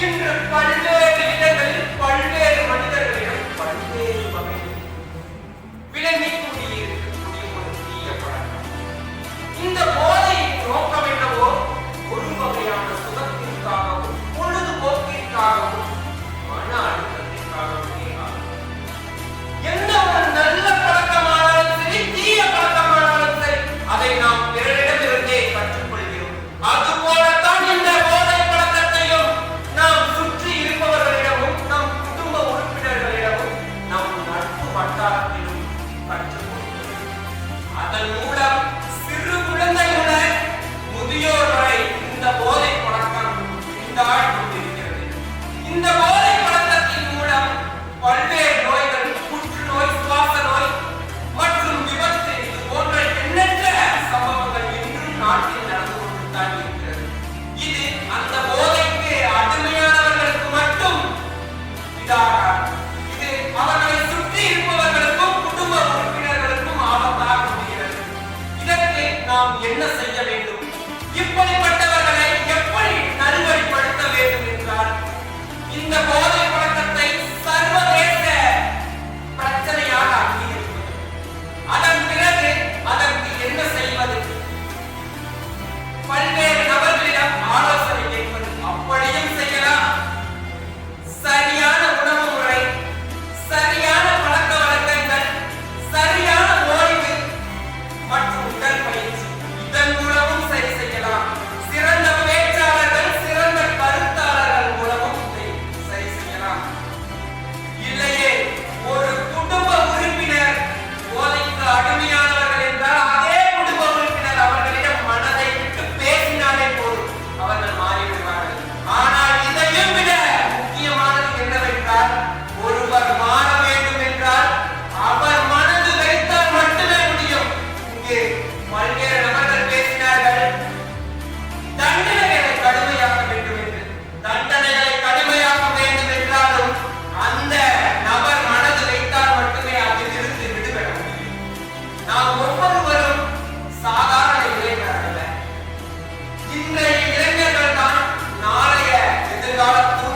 kimdir? Validör! அதன் மூலம்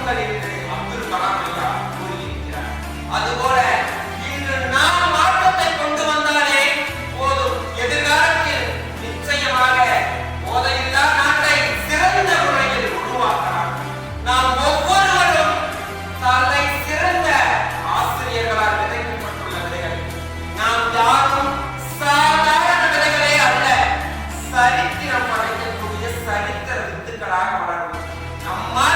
தூண்கள் என்று அப்துல் கலாம் ஐயா கூறியிருக்கிறார் அதுபோல வந்தாலே போதும் எதிர்காலத்தில் நிச்சயமாக போதையில்லா நாட்டை சிறந்த முறையில் உருவாக்கலாம் நாம் ஒவ்வொருவரும் தலை நாம் யாரும் சாதாரண விதைகளே சரித்திரம் படைக்கக்கூடிய சரித்திர வித்துக்களாக வளரும் நம்மால்